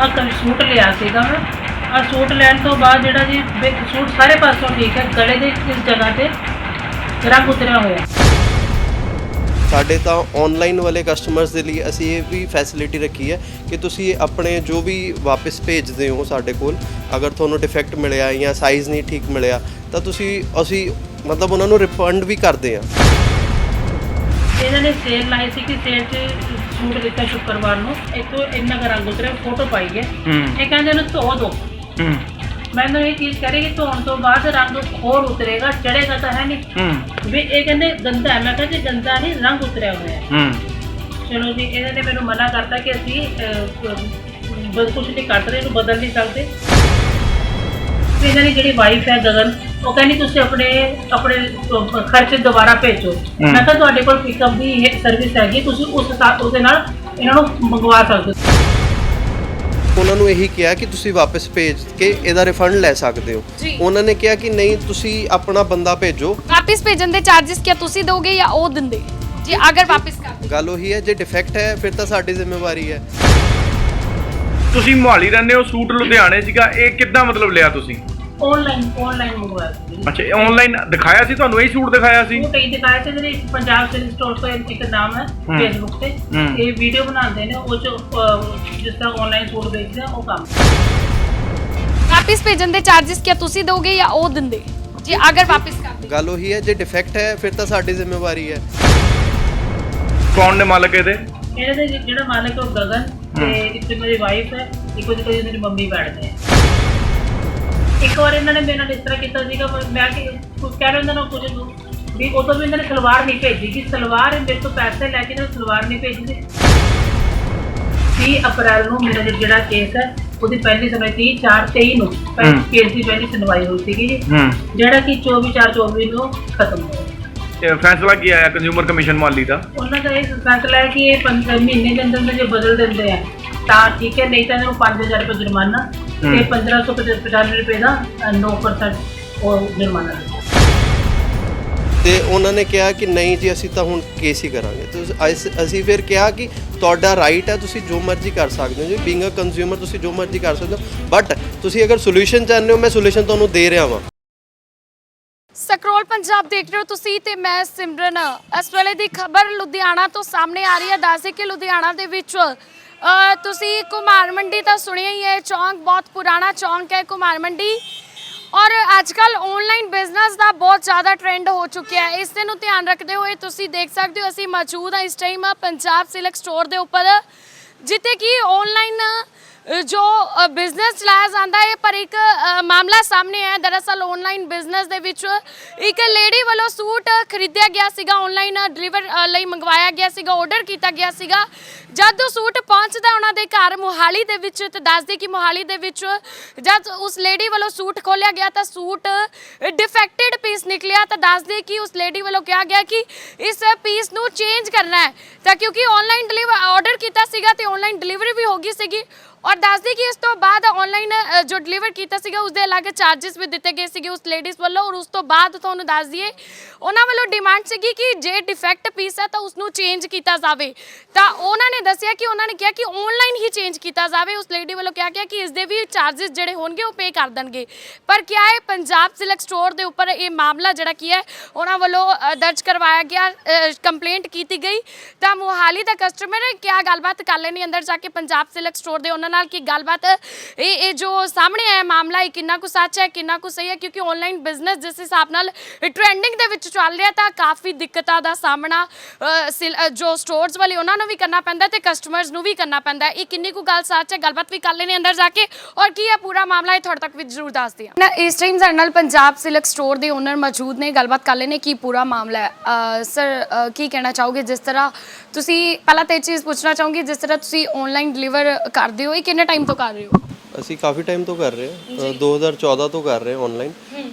ਆ ਸੂਟ ਲਿਆ ਸੀਗਾ ਮੈਂ। ਆ ਸੂਟ ਲੈਣ ਤੋਂ ਬਾਅਦ ਜਿਹੜਾ ਜੀ ਸੂਟ ਸਾਰੇ ਪਾਸੋਂ ਠੀਕ ਹੈ ਗਲੇ ਦੇ ਇਸ ਜਗ੍ਹਾ ਤੇ ਰੰਗ ਉਤਰਿਆ ਹੋਇਆ। ਸਾਡੇ ਤਾਂ ਆਨਲਾਈਨ ਵਾਲੇ ਕਸਟਮਰਸ ਦੇ ਲਈ ਅਸੀਂ ਇਹ ਵੀ ਫੈਸਿਲਿਟੀ ਰੱਖੀ ਹੈ ਕਿ ਤੁਸੀਂ ਆਪਣੇ ਜੋ ਵੀ ਵਾਪਸ ਭੇਜਦੇ ਹੋ ਸਾਡੇ ਕੋਲ ਅਗਰ ਤੁਹਾਨੂੰ ਡਿਫੈਕਟ ਮਿਲਿਆ ਜਾਂ ਸਾਈਜ਼ ਨਹੀਂ ਠੀਕ ਮਿਲਿਆ ਤਾਂ ਤੁਸੀਂ ਅਸੀਂ ਮਤਲਬ ਉਹਨਾਂ ਨੂੰ ਰਿਫੰਡ ਵੀ ਕਰਦੇ ਹਾਂ। ਇਹਨਾਂ ਨੇ ਸੇਲ ਲਾਈ ਸੀ ਕਿ ਸੇਲ 'ਚ ਸੂਟ ਦਿੱਤਾ ਸ਼ੁੱਕਰਵਾਰ ਨੂੰ ਇੱਥੋਂ ਇੰਨਾ ਕੁ ਰੰਗ ਉਤਰਿਆ ਫੋਟੋ ਪਾਈ ਹੈ। ਹੂੰ। ਇਹ ਕਹਿੰਦੇ ਨੂੰ ਧੋ ਦੋ। ਹੂੰ। ਮੈਨੂੰ ਇਹ ਚੀਜ਼ ਕਰੇ ਕਿ ਧੋਣ ਤੋਂ ਬਾਅਦ ਰੰਗ ਹੋਰ ਉਤਰੇਗਾ ਚੜੇਗਾ ਤਾਂ ਹੈ ਨਹੀਂ। ਹੂੰ। ਵੀ ਇਹ ਕਹਿੰਦੇ ਗੰਦਾ ਹੈ। ਮੈਂ ਕਿਹਾ ਜੀ ਗੰਦਾ ਨਹੀਂ ਰੰਗ ਉਤਰਿਆ ਹੋਇਆ ਹੈ। ਹੂੰ। ਚਲੋ ਜੀ ਇਹਨਾਂ ਨੇ ਮੈਨੂੰ ਮਨਾ ਕਰਤਾ ਕਿ ਅਸੀਂ ਬਸ ਕੁਝ ਨਹੀਂ ਕਰ ਸਕਦੇ ਇਹਨੂੰ ਬਦਲ ਨਹੀਂ ਸਕਦੇ। ਤੇ ਇਹਨਾਂ ਦੀ ਜਿਹੜੀ ਵਾਈਫ ਹੈ ਗਗਨ ਉਹ ਕਹਿੰਦੀ ਤੁਸੀਂ ਆਪਣੇ ਆਪਣੇ ਖਰਚੇ ਦੁਬਾਰਾ ਭੇਜੋ। ਮੈਂ ਕਿਹਾ ਤੁਹਾਡੇ ਕੋਲ ਪਿਕਅਪ ਦੀ ਇਹ ਸਰਵਿਸ ਹੈਗੀ ਤੁਸੀਂ ਉਸ ਹਿਸਾਬ- ਉਹਦੇ ਨਾਲ ਇਹਨਾਂ ਨੂੰ ਮੰਗਵਾ ਸਕਦੇ ਹੋ। ਉਹਨਾਂ ਨੂੰ ਇਹੀ ਕਿਹਾ ਕਿ ਤੁਸੀਂ ਵਾਪਸ ਭੇਜ ਕੇ ਇਹਦਾ ਰਿਫੰਡ ਲੈ ਸਕਦੇ ਹੋ। ਜੀ। ਉਹਨਾਂ ਨੇ ਕਿਹਾ ਕਿ ਨਹੀਂ ਤੁਸੀਂ ਆਪਣਾ ਬੰਦਾ ਭੇਜੋ। ਵਾਪਿਸ ਭੇਜਣ ਦੇ ਚਾਰजेस ਕਿਆ ਤੁਸੀਂ ਦੋਗੇ ਜਾਂ ਉਹ ਦਿੰਦੇ? ਜੀ ਅਗਰ ਵਾਪਿਸ ਕਰ ਦੇ ਗੱਲ ਉਹੀ ਹੈ ਜੇ ਡਿਫੈਕਟ ਹੈ ਫਿਰ ਤਾਂ ਸਾਡੀ ਜ਼ਿੰਮੇਵਾਰੀ ਹੈ। ਤੁਸੀਂ ਮੁਹਾਲੀ ਰਹਿੰਦੇ ਹੋ ਸੂਟ ਲੁਧਿਆਣੇ ਸੀਗਾ ਇਹ ਕਿੱਦਾਂ ਮਤਲਬ ਲਿਆ ਤੁਸੀਂ? ਆਨਲਾਈਨ ਆਨਲਾਈਨ ਮੰਗਵਾਇਆ ਸੀ ਅੱਛਾ ਆਨਲਾਈਨ ਦਿਖਾਇਆ ਸੀ ਤੁਹਾਨੂੰ? ਇਹ ਸੂਟ ਦਿਖਾਇਆ ਸੀ? ਉਹ ਕਈ ਦਿਖਾਇਆ ਸੀ ਜਿਹੜੀ ਪੰਜਾਬ ਸਿਲਕ ਸਟੋਰ ਤੋਂ ਇੱਕ ਨਾਮ ਹੈ। ਫੇਸਬੁੱਕ ਤੇ। ਹਮ। ਇਹ ਵੀਡੀਓ ਬਣਾਉਂਦੇ ਨੇ ਉਹ ਚ ਅਹ, ਜਿਸ ਤਰ੍ਹਾਂ ਆਨਲਾਈਨ ਸੂਟ ਵੇਚਦੇ ਆ ਉਹ ਕੰਮ। ਵਾਪਿਸ ਭੇਜਣ ਦੇ ਚਾਰजेस ਕਿਆ ਤੁਸੀਂ ਦੋਗੇ ਜਾਂ ਉਹ ਦਿੰਦੇ? ਜੀ ਅਗਰ ਵਾਪਿਸ ਕਰ ਦੇ ਗੱਲ ਉਹੀ ਹੈ ਜੇ ਡਿਫੈਕਟ ਹੈ ਫਿਰ ਤਾਂ ਸਾਡੀ ਜ਼ਿੰਮੇਵਾਰੀ ਹੈ। ਕੌਣ ਨੇ ਮਾਲਕ ਇਹਦੇ? ਇਹਨਾਂ ਦੇ ਜਿ- ਜਿਹੜਾ ਮਾਲਕ ਹੈ ਉਹ ਗਗਨ ਤੇ ਇੱਕ ਮੇਰੀ ਵਾਈਫ ਹੈ ਇੱਕ ਉਹਦੀ ਕੋਈ ਮੇਰੀ ਮੰਮੀ ਬੈਠਦੇ ਆ। ਇੱਕ ਵਾਰ ਇਹਨਾਂ ਨੇ ਮੇਰੇ ਨਾਲ ਇਸ ਤਰ੍ਹਾਂ ਕੀਤਾ ਸੀਗਾ ਮੈਂ- ਮੈਂ ਕਿ ਕੁਝ ਕਹਿ ਰਹੇ ਹੁੰਦਾ ਨਾ ਕੁਝ ਵੀ ਉਦੋਂ ਵੀ ਇਹਨਾਂ ਨੇ ਸਲਵਾਰ ਨਹੀਂ ਭੇਜੀ ਕਿ ਸਲਵਾਰ ਮੇਰੇ ਤੋਂ ਪੈਸੇ ਲੈ ਕੇ ਇਹਨਾਂ ਨੇ ਸਲਵਾਰ ਨਹੀਂ ਭੇਜੀ ਸੀ। 30 ਅਪ੍ਰੈਲ ਨੂੰ ਮੇਰਾ ਜਿਹੜਾ- ਕੇਸ ਹੈ ਉਹਦੀ ਪਹਿਲੀ ਸੁਣਵਾਈ 30 4 23 ਨੂੰ ਪਹਿਲੀ ਹਮ। ਕੇਸ ਦੀ ਪਹਿਲੀ ਸੁਣਵਾਈ ਹੋਈ ਸੀਗੀ ਜੀ। ਹੂੰ। ਜਿਹੜਾ ਕਿ 24 4 24 ਨੂੰ ਖਤਮ ਹੋਇਆ। ਇਹ ਫੈਸਲਾ ਕੀ ਆਇਆ ਕੰਜ਼ਿਊਮਰ ਕਮਿਸ਼ਨ ਮੁਹਾਲੀ ਦਾ? ਉਹਨਾਂ ਦਾ ਇਹ ਫੈਸਲਾ ਹੈ ਕਿ ਇਹ 15 ਮਹੀਨੇ ਦੇ ਅੰਦਰ ਅੰਦਰ ਜੇ ਬਦਲ ਦਿੰਦੇ ਆ ਤਾਂ ਠੀਕ ਹੈ ਨਹੀਂ ਤਾਂ ਇਹਨਾਂ ਨੂੰ 5000 ਰੁਪਏ ਜੁਰਮਾਨਾ ਤੇ ਹਮ। 1550 ਰੁਪਏ ਦਾ ਅ, 9% ਉਹ ਜੁਰਮਾਨਾ ਲੱਗਦਾ ਤੇ ਉਹਨਾਂ ਨੇ ਕਿਹਾ ਕਿ ਨਹੀਂ ਜੀ ਅਸੀਂ ਤਾਂ ਹੁਣ ਕੇਸ ਹੀ ਕਰਾਂਗੇ। ਤੇ ਅਸ- ਅਸੀਂ ਫਿਰ ਕਿਹਾ ਕਿ ਤੁਹਾਡਾ ਰਾਈਟ ਹੈ ਤੁਸੀਂ ਜੋ ਮਰਜ਼ੀ ਕਰ ਸਕਦੇ ਹੋ ਜੀ। ਬੀਇੰਗ ਅ ਕੰਜ਼ਿਊਮਰ ਤੁਸੀਂ ਜੋ ਮਰਜ਼ੀ ਕਰ ਸਕਦੇ ਹੋ। ਬਟ ਤੁਸੀਂ ਅਗਰ ਸੋਲੂਸ਼ਨ ਚਾਹੁੰਦੇ ਹੋ ਮੈਂ ਸੋਲੂਸ਼ਨ ਤੁਹਾਨੂੰ ਦੇ ਰਿਹਾ ਵਾਂ। ਸਕਰੋਲ ਪੰਜਾਬ ਦੇਖ ਰਹੇ ਹੋ ਤੁਸੀਂ ਤੇ ਮੈਂ ਸਿਮਰਨ। ਇਸ ਵੇਲੇ ਦੀ ਖਬਰ ਲੁਧਿਆਣਾ ਤੋਂ ਸਾਹਮਣੇ ਆ ਰਹੀ ਹੈ। ਦੱਸੇ ਕਿ ਲੁਧਿਆਣਾ ਦੇ ਵਿੱਚ ਤੁਸੀਂ ਕੁਮਾਰ ਮੰਡੀ ਤਾਂ ਸੁਣਿਆ ਹੀ ਹੈ, ਚੌਂਕ ਬਹੁਤ ਪੁਰਾਣਾ ਚੌਂਕ ਹੈ ਕੁਮਾਰ ਮੰਡੀ। ਔਰ ਅੱਜ ਕੱਲ ਆਨਲਾਈਨ ਬਿਜ਼ਨਸ ਦਾ ਬਹੁਤ ਜ਼ਿਆਦਾ ਟ੍ਰੈਂਡ ਹੋ ਚੁੱਕਿਆ ਹੈ। ਇਸ ਦੇ ਨੂੰ ਧਿਆਨ ਰੱਖਦੇ ਹੋਏ ਤੁਸੀਂ ਦੇਖ ਸਕਦੇ ਹੋ, ਅਸੀਂ ਮੌਜੂਦ ਹਾਂ ਇਸ ਟਾਈਮ ਪੰਜਾਬ ਸਿਲਕ ਸਟੋਰ ਦੇ ਉੱਪਰ, ਜਿੱਥੇ ਕਿ ਆਨਲਾਈਨ ਜੋ ਬਿਜ਼ਨਸ ਚਲਾਇਆ ਜਾਂਦਾ ਹੈ, ਪਰ ਇੱਕ ਮਾਮਲਾ ਸਾਹਮਣੇ ਆਇਆ। ਦਰਅਸਲ ਆਨਲਾਈਨ ਬਿਜ਼ਨਸ ਦੇ ਵਿੱਚ ਇੱਕ ਲੇਡੀ ਵੱਲੋਂ ਸੂਟ ਖਰੀਦਿਆ ਗਿਆ ਸੀਗਾ ਆਨਲਾਈਨ ਡਿਲੀਵਰ ਲਈ ਮੰਗਵਾਇਆ ਗਿਆ ਸੀਗਾ ਆਰਡਰ ਕੀਤਾ ਗਿਆ ਸੀਗਾ। ਜਦ ਉਹ ਸੂਟ ਪਹੁੰਚਦਾ, ਉਹਨਾਂ ਦੇ ਘਰ ਮੋਹਾਲੀ ਦੇ ਵਿੱਚ ਤੇ ਦੱਸਦੇ ਕਿ ਮੋਹਾਲੀ ਦੇ ਵਿੱਚ ਜਦ ਉਸ ਲੇਡੀ ਵੱਲੋਂ ਸੂਟ ਖੋਲਿਆ ਗਿਆ ਤਾਂ ਸੂਟ ਡਿਫੈਕਟਡ ਪੀਸ ਨਿਕਲਿਆ। ਤਾਂ ਦੱਸਦੇ ਕਿ ਉਸ ਲੇਡੀ ਵੱਲੋਂ ਕਿਹਾ ਗਿਆ ਕਿ ਇਸ ਪੀਸ ਨੂੰ ਚੇਂਜ ਕਰਨਾ ਹੈ। ਤਾਂ ਕਿਉਂਕਿ ਆਨਲਾਈਨ ਡਿਲੀਵਰ ਆਰਡਰ ਕੀਤਾ ਸੀਗਾ ਤੇ ਆਨਲਾਈਨ ਡਿਲੀਵਰੀ ਵੀ ਹੋ ਗਈ ਸੀਗੀ। ਔਰ ਦੱਸਦੀ ਕਿ ਇਸ ਤੋਂ ਬਾਅਦ ਆਨਲਾਈਨ ਜੋ ਡਿਲੀਵਰ ਕੀਤਾ ਸੀਗਾ ਉਸ ਦੇ ਅਲੱਗ ਚਾਰजेस ਵੀ ਦਿੱਤੇ ਗਏ ਸੀਗੇ ਉਸ ਲੇਡੀਜ਼ ਵੱਲੋਂ ਔਰ ਉਸ ਤੋਂ ਬਾਅਦ ਤੁਹਾਨੂੰ ਦੱਸ ਦਈਏ, ਉਹਨਾਂ ਵੱਲੋਂ ਡਿਮਾਂਡ ਸੀਗੀ ਕਿ ਜੇ ਡਿਫੈਕਟ ਪੀਸ ਹੈ ਤਾਂ ਉਸ ਨੂੰ ਚੇਂਜ ਕੀਤਾ ਜਾਵੇ। ਤਾਂ ਉਹਨਾਂ ਨੇ ਦੱਸਿਆ ਕਿ ਉਹਨਾਂ ਨੇ ਕਿਹਾ ਕਿ ਆਨਲਾਈਨ ਹੀ ਚੇਂਜ ਕੀਤਾ ਜਾਵੇ। ਉਸ ਲੇਡੀ ਵੱਲੋਂ ਕਿਹਾ ਗਿਆ ਕਿ ਇਸ ਦੇ ਵੀ ਚਾਰजेस ਜਿਹੜੇ ਹੋਣਗੇ ਉਹ ਪੇ ਕਰ ਦੇਣਗੇ। ਪਰ ਕਿਹਾ ਹੈ, ਪੰਜਾਬ ਸਿਲਕ ਸਟੋਰ ਦੇ ਉੱਪਰ ਇਹ ਮਾਮਲਾ ਜਿਹੜਾ ਕੀ ਹੈ, ਉਹਨਾਂ ਵੱਲੋਂ ਦਰਜ ਕਰਵਾਇਆ ਗਿਆ ਕੰਪਲੇਂਟ ਕੀਤੀ ਗਈ। ਤਾਂ ਮੋਹਾਲੀ ਦਾ ਕਸਟਮਰ ਕਿਆ ਗੱਲਬਾਤ ਕਰ ਲੈਣੀ, ਅੰਦਰ ਜਾ ਕੇ ਪੰਜਾਬ ਸਿਲਕ ਸਟੋਰ ਦੇ ਉਹਨਾਂ ਨਾਲ ਕੀ ਗੱਲਬਾਤ? ਇਹ ਇਹ ਜੋ ਸਾਹਮਣੇ ਆਇਆ ਮਾਮਲਾ, ਇਹ ਕਿੰਨਾ ਕੁ ਸੱਚ ਹੈ, ਕਿੰਨਾ ਕੁ ਸਹੀ ਹੈ? ਕਿਉਂਕਿ ਆਨਲਾਈਨ ਬਿਜ਼ਨਸ ਜਿਸ ਹਿਸਾਬ ਨਾਲ ਟ੍ਰੈਂਡਿੰਗ ਦੇ ਵਿੱਚ ਚੱਲ ਰਿਹਾ ਤਾਂ ਕਾਫੀ ਦਿੱਕਤਾਂ ਦਾ ਸਾਹਮਣਾ ਜੋ ਸਟੋਰਸ ਵਾਲੇ ਉਹਨਾਂ ਨੂੰ ਵੀ ਕਰਨਾ ਪੈਂਦਾ ਤੇ ਕਸਟਮਰਸ ਨੂੰ ਵੀ ਕਰਨਾ ਪੈਂਦਾ ਇਹ ਕਿੰਨੀ ਕੁ ਗੱਲ ਸੱਚ ਹੈ? ਗੱਲਬਾਤ ਵੀ ਕਰ ਲੈਣੇ ਅੰਦਰ ਜਾ ਕੇ। ਔਰ ਕੀ ਹੈ ਪੂਰਾ ਮਾਮਲਾ? ਇਹ ਤੁਹਾਡੇ ਤੱਕ ਵੀ ਜ਼ਰੂਰ ਦੱਸਦੇ ਹਾਂ ਨਾ, ਇਸ ਟਾਈਮ ਸਾਡੇ ਨਾਲ ਪੰਜਾਬ ਸਿਲਕ ਸਟੋਰ ਦੇ ਓਨਰ ਮੌਜੂਦ ਨੇ। ਗੱਲਬਾਤ ਕਰ ਲੈਣੇ ਕੀ ਪੂਰਾ ਮਾਮਲਾ ਹੈ। ਸਰ ਕੀ ਕਹਿਣਾ ਚਾਹੋਗੇ? ਜਿਸ ਤਰ੍ਹਾਂ ਤੁਸੀਂ, ਪਹਿਲਾਂ ਤਾਂ ਇਹ ਚੀਜ਼ ਪੁੱਛਣਾ ਚਾਹੂੰਗੀ, ਜਿਸ ਤਰ੍ਹਾਂ ਤੁਸੀਂ ਆਨਲਾਈਨ ਡਿਲੀਵਰ ਕਰਦੇ ਹੋ ਇਹ ਕਿੰਨੇ ਟਾਈਮ ਤੋਂ ਕਰ ਰਹੇ ਹੋ? ਅਸੀਂ ਕਾਫੀ ਟਾਈਮ ਤੋਂ ਕਰ ਰਹੇ ਹਾਂ। ਅ, 2014 ਤੋਂ ਕਰ ਰਹੇ ਹਾਂ ਆਨਲਾਈਨ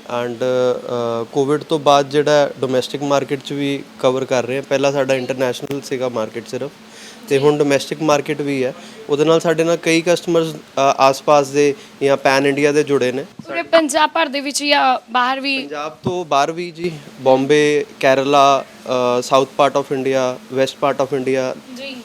ਐਂਡ ਕੋਵਿਡ ਤੋਂ ਬਾਅਦ ਜਿਹੜਾ ਡੋਮੈਸਟਿਕ ਮਾਰਕੀਟ 'ਚ ਵੀ ਕਵਰ ਕਰ ਰਹੇ ਹਾਂ। ਪਹਿਲਾਂ ਸਾਡਾ ਇੰਟਰਨੈਸ਼ਨਲ ਸੀਗਾ ਮਾਰਕੀਟ ਸਿਰਫ। ਤੇ ਹੁਣ ਡੋਮੈਸਟਿਕ ਮਾਰਕੀਟ ਵੀ ਹੈ। ਉਹਦੇ ਨਾਲ ਸਾਡੇ ਨਾਲ ਕਈ ਕਸਟਮਰਸ ਆਸ-ਪਾਸ ਦੇ ਜਾਂ ਪੈਨ ਇੰਡੀਆ ਦੇ ਜੁੜੇ ਨੇ। ਪੂਰੇ ਪੰਜਾਬ ਭਰ ਦੇ ਵਿੱਚ ਜਾਂ ਬਾਹਰ ਵੀ? ਪੰਜਾਬ ਤੋਂ ਬਾਹਰ ਵੀ ਜੀ। Bombay Kerala south part of India west part of India ਜੀ।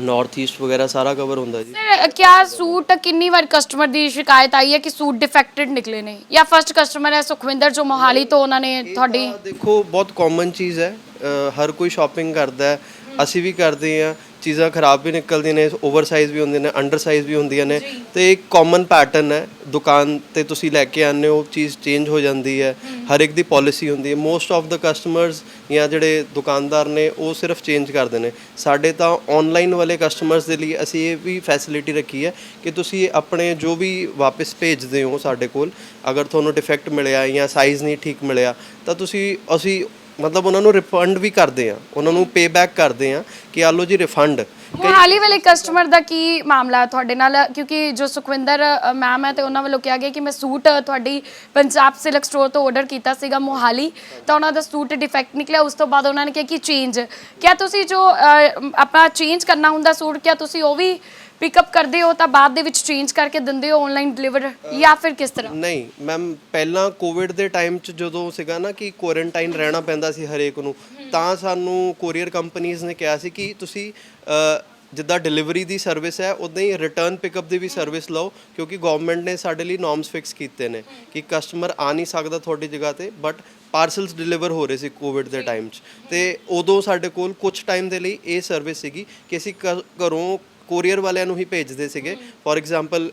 ਨਾਰਥ ਈਸਟ ਵਗੈਰਾ ਸਾਰਾ ਕਵਰ ਹੁੰਦਾ ਜੀ। ਸਰ ਕਿਆ ਸੂਟ ਕਿੰਨੀ ਵਾਰ ਕਸਟਮਰ ਦੀ ਸ਼ਿਕਾਇਤ ਆਈ ਹੈ ਕਿ ਸੂਟ ਡਿਫੈਕਟਡ ਨਿਕਲੇ ਨੇ? ਜਾਂ ਫਰਸਟ ਕਸਟਮਰ ਹੈ ਸੁਖਵਿੰਦਰ ਜੋ ਮੋਹਾਲੀ ਤੋਂ ਉਹਨਾਂ ਨੇ ਤੁਹਾਡੀ ਤਾਂ ਦੇਖੋ ਬਹੁਤ ਕਾਮਨ ਚੀਜ਼ ਹੈ। ਅ, ਹਰ ਕੋਈ ਸ਼ਾਪਿੰਗ ਕਰਦਾ ਹੈ। ਅਸੀਂ ਵੀ ਕਰਦੇ ਹਾਂ। ਚੀਜ਼ਾਂ ਖਰਾਬ ਵੀ ਨਿਕਲਦੀਆਂ ਨੇ ਓਵਰ ਸਾਈਜ਼ ਵੀ ਹੁੰਦੇ ਨੇ ਅੰਡਰ ਸਾਈਜ਼ ਵੀ ਹੁੰਦੀਆਂ ਨੇ। ਤੇ ਇੱਕ ਕਾਮਨ ਪੈਟਰਨ ਹੈ ਦੁਕਾਨ ਤੇ ਤੁਸੀਂ ਲੈ ਕੇ ਆਉਂਦੇ ਹੋ ਚੀਜ਼ ਚੇਂਜ ਹੋ ਜਾਂਦੀ ਹੈ ਹਰ ਇੱਕ ਦੀ ਪਾਲਿਸੀ ਹੁੰਦੀ ਹੈ। ਮੋਸਟ ਆਫ ਦਾ ਕਸਟਮਰਸ ਜਾਂ ਜਿਹੜੇ ਦੁਕਾਨਦਾਰ ਨੇ ਉਹ ਸਿਰਫ ਚੇਂਜ ਕਰਦੇ ਨੇ। ਸਾਡੇ ਤਾਂ ਆਨਲਾਈਨ ਵਾਲੇ ਕਸਟਮਰਸ ਦੇ ਲਈ ਅਸੀਂ ਇਹ ਵੀ ਫੈਸਿਲਿਟੀ ਰੱਖੀ ਹੈ ਕਿ ਤੁਸੀਂ ਆਪਣੇ ਜੋ ਵੀ ਵਾਪਸ ਭੇਜਦੇ ਹੋ ਸਾਡੇ ਕੋਲ ਅਗਰ ਤੁਹਾਨੂੰ ਡਿਫੈਕਟ ਮਿਲਿਆ ਜਾਂ ਸਾਈਜ਼ ਨਹੀਂ ਠੀਕ ਮਿਲਿਆ ਤਾਂ ਤੁਸੀਂ ਅਸੀਂ ਮਤਲਬ ਉਹਨਾਂ ਨੂੰ ਰਿਫੰਡ ਵੀ ਕਰਦੇ ਆ ਉਹਨਾਂ ਨੂੰ ਪੇ ਬੈਕ ਕਰਦੇ ਆ ਕਿ ਆ ਲਓ ਜੀ ਰਿਫੰਡ ਮੋਹਾਲੀ ਵਾਲੇ ਕਸਟਮਰ ਦਾ ਕੀ ਮਾਮਲਾ ਹੈ ਤੁਹਾਡੇ ਨਾਲ? ਕਿਉਂਕਿ ਜੋ ਸੁਖਵਿੰਦਰ ਮੈਮ ਹੈ ਤੇ ਉਹਨਾਂ ਵੱਲੋਂ ਕਿਹਾ ਗਿਆ ਕਿ ਮੈਂ ਸੂਟ ਤੁਹਾਡੀ ਪੰਜਾਬ ਸਿਲਕ ਸਟੋਰ ਤੋਂ ਆਰਡਰ ਕੀਤਾ ਸੀਗਾ ਮੋਹਾਲੀ ਤਾਂ ਉਹਨਾਂ ਦਾ ਸੂਟ ਡਿਫੈਕਟ ਨਿਕਲਿਆ। ਉਸ ਤੋਂ ਬਾਅਦ ਉਹਨਾਂ ਨੇ ਕਿਹਾ ਕਿ ਚੇਂਜ ਕਿਆ ਤੁਸੀਂ ਜੋ ਅ, ਆਪਣਾ ਚੇਂਜ ਕਰਨਾ ਹੁੰਦਾ ਸੂਟ ਕਿਆ ਤੁਸੀਂ ਉਹ ਵੀ ਪਿਕਅਪ ਕਰਦੇ ਹੋ ਤਾਂ ਬਾਅਦ ਦੇ ਵਿੱਚ ਚੇਂਜ ਕਰਕੇ ਦਿੰਦੇ ਹੋ ਆਨਲਾਈਨ ਡਿਲੀਵਰ ਜਾਂ ਫਿਰ ਕਿਸ ਤਰ੍ਹਾਂ? ਨਹੀਂ ਮੈਮ ਪਹਿਲਾਂ ਕੋਵਿਡ ਦੇ ਟਾਈਮ 'ਚ ਜਦੋਂ ਸੀਗਾ ਨਾ ਕਿ ਕੁਆਰੰਟਾਈਨ ਰਹਿਣਾ ਪੈਂਦਾ ਸੀ ਹਰੇਕ ਨੂੰ ਤਾਂ ਸਾਨੂੰ ਕੋਰੀਅਰ ਕੰਪਨੀਆਂ ਨੇ ਕਿਹਾ ਸੀ ਕਿ ਤੁਸੀਂ ਅ, ਜਿੱਦਾਂ ਡਿਲੀਵਰੀ ਦੀ ਸਰਵਿਸ ਹੈ ਉਦਾਂ ਹੀ ਰਿਟਰਨ ਪਿਕਅਪ ਦੀ ਵੀ ਸਰਵਿਸ ਲਓ ਕਿਉਂਕਿ ਗਵਰਨਮੈਂਟ ਨੇ ਸਾਡੇ ਲਈ ਨੋਰਮਸ ਫਿਕਸ ਕੀਤੇ ਨੇ ਕਿ ਕਸਟਮਰ ਆ ਨਹੀਂ ਸਕਦਾ ਤੁਹਾਡੀ ਜਗ੍ਹਾ ਤੇ ਬਟ ਪਾਰਸਲਸ ਡਿਲੀਵਰ ਹੋ ਰਹੇ ਸੀ ਕੋਵਿਡ ਦੇ ਟਾਈਮ 'ਚ। ਤੇ ਉਦੋਂ ਸਾਡੇ ਕੋਲ ਕੁਝ ਟਾਈਮ ਦੇ ਲਈ ਇਹ ਸਰਵਿਸ ਸੀਗੀ ਕਿ ਅਸੀਂ ਘ- ਘਰੋਂ ਕੋਰੀਅਰ ਵਾਲਿਆਂ ਨੂੰ ਹੀ ਭੇਜਦੇ ਸੀਗੇ। ਫੋਰ ਐਗਜ਼ਾਮਪਲ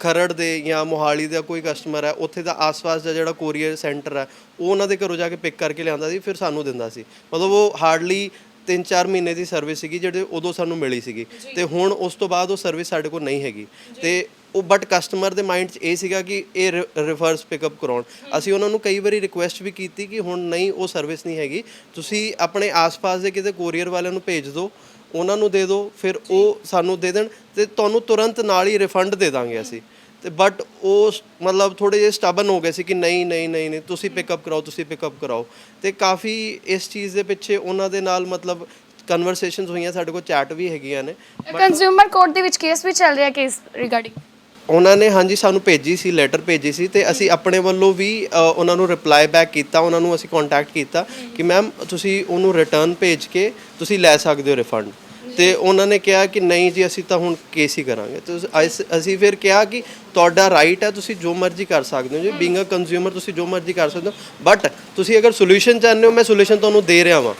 ਖਰੜ ਦੇ ਜਾਂ ਮੋਹਾਲੀ ਦਾ ਕੋਈ ਕਸਟਮਰ ਹੈ ਉੱਥੇ ਦਾ ਆਸ-ਪਾਸ ਦਾ ਜਿਹੜਾ ਕੋਰੀਅਰ ਸੈਂਟਰ ਹੈ ਉਹ ਉਹਨਾਂ ਦੇ ਘਰੋਂ ਜਾ ਕੇ ਪਿਕ ਕਰਕੇ ਲਿਆਉਂਦਾ ਸੀ ਫਿਰ ਸਾਨੂੰ ਦਿੰਦਾ ਸੀ। ਮਤਲਬ ਉਹ ਹਾਰਡਲੀ 3-4 ਮਹੀਨੇ ਦੀ ਸਰਵਿਸ ਸੀਗੀ ਜਿਹੜੇ ਉਦੋਂ ਸਾਨੂੰ ਮਿਲੀ ਸੀਗੀ। ਤੇ ਹੁਣ ਉਸ ਤੋਂ ਬਾਅਦ ਉਹ ਸਰਵਿਸ ਸਾਡੇ ਕੋਲ ਨਹੀਂ ਹੈਗੀ। ਤੇ ਉਹ ਬਟ ਕਸਟਮਰ ਦੇ ਮਾਈਂਡ 'ਚ ਇਹ ਸੀਗਾ ਕਿ ਇਹ ਰਿਵਰਸ ਪਿਕਅਪ ਕਰਾਉਣ। ਅਸੀਂ ਉਹਨਾਂ ਨੂੰ ਕਈ ਵਾਰੀ ਰਿਕੁਐਸਟ ਵੀ ਕੀਤੀ ਕਿ ਹੁਣ ਨਹੀਂ ਉਹ ਸਰਵਿਸ ਨਹੀਂ ਹੈਗੀ। ਤੁਸੀਂ ਆਪਣੇ ਆਸ-ਪਾਸ ਦੇ ਕਿਤੇ ਕੋਰੀਅਰ ਵਾਲਿਆਂ ਨੂੰ ਭੇਜ ਦਿਓ। ਉਹਨਾਂ ਨੂੰ ਦੇ ਦਿਓ ਫਿਰ ਉਹ ਸਾਨੂੰ ਦੇ ਦੇਣ ਤੇ ਤੁਹਾਨੂੰ ਤੁਰੰਤ ਨਾਲ ਹੀ ਰਿਫੰਡ ਦੇ ਦਾਂਗੇ ਅਸੀਂ। ਤੇ ਬਟ ਉਹ ਮਤਲਬ ਥੋੜੇ ਜਿਹਾ ਸਟਬਨ ਹੋ ਗਏ ਸੀ ਕਿ ਨਹੀਂ ਨਹੀਂ ਨਹੀਂ ਨਹੀਂ ਤੁਸੀਂ ਪਿਕਅਪ ਕਰਾਓ ਤੁਸੀਂ ਪਿਕਅਪ ਕਰਾਓ। ਤੇ ਕਾਫੀ ਇਸ ਚੀਜ਼ ਦੇ ਪਿੱਛੇ ਉਹਨਾਂ ਦੇ ਨਾਲ ਮਤਲਬ ਕਨਵਰਸੇਸ਼ਨਸ ਹੋਈਆਂ ਸਾਡੇ ਕੋਲ ਚੈਟ ਵੀ ਹੈਗੀਆਂ ਨੇ। ਕੰਜ਼ਿਊਮਰ ਕੋਰਟ ਦੇ ਵਿੱਚ ਕੇਸ ਵੀ ਚੱਲ ਰਿਹਾ ਕੇਸ ਰਿਗਾਰਡਿੰਗ ਉਹਨਾਂ ਨੇ ਹਾਂਜੀ ਸਾਨੂੰ ਭੇਜੀ ਸੀ ਲੈਟਰ ਭੇਜੀ ਸੀ ਤੇ ਅਸੀਂ ਆਪਣੇ ਵੱਲੋਂ ਵੀ ਅ, ਉਹਨਾਂ ਨੂੰ ਰਿਪਲਾਈ ਬੈਕ ਕੀਤਾ ਉਹਨਾਂ ਨੂੰ ਅਸੀਂ ਕੰਟੈਕਟ ਕੀਤਾ ਕਿ ਮੈਮ ਤੁਸੀਂ ਉਹਨੂੰ ਰਿਟਰਨ ਭੇਜ ਕੇ ਤੁਸੀਂ ਲੈ ਸਕਦੇ ਹੋ ਰਿਫੰਡ ਤੇ ਉਹਨਾਂ ਨੇ ਕਿਹਾ ਕਿ ਨਹੀਂ ਜੀ ਅਸੀਂ ਤਾਂ ਹੁਣ ਕੇਸ ਹੀ ਕਰਾਂਗੇ। ਤੇ ਅਸ- ਅਸੀਂ ਫਿਰ ਕਿਹਾ ਕਿ ਤੁਹਾਡਾ ਰਾਈਟ ਹੈ ਤੁਸੀਂ ਜੋ ਮਰਜ਼ੀ ਕਰ ਸਕਦੇ ਹੋ। ਜੀ ਬੀਇੰਗ ਅ ਕੰਜ਼ਿਊਮਰ ਤੁਸੀਂ ਜੋ ਮਰਜ਼ੀ ਕਰ ਸਕਦੇ ਹੋ। ਬਟ ਤੁਸੀਂ ਅਗਰ ਸੋਲੂਸ਼ਨ ਚਾਹੁੰਦੇ ਹੋ ਮੈਂ ਸੋਲੂਸ਼ਨ ਤੁਹਾਨੂੰ ਦੇ ਰਿਹਾ ਵਾਂ।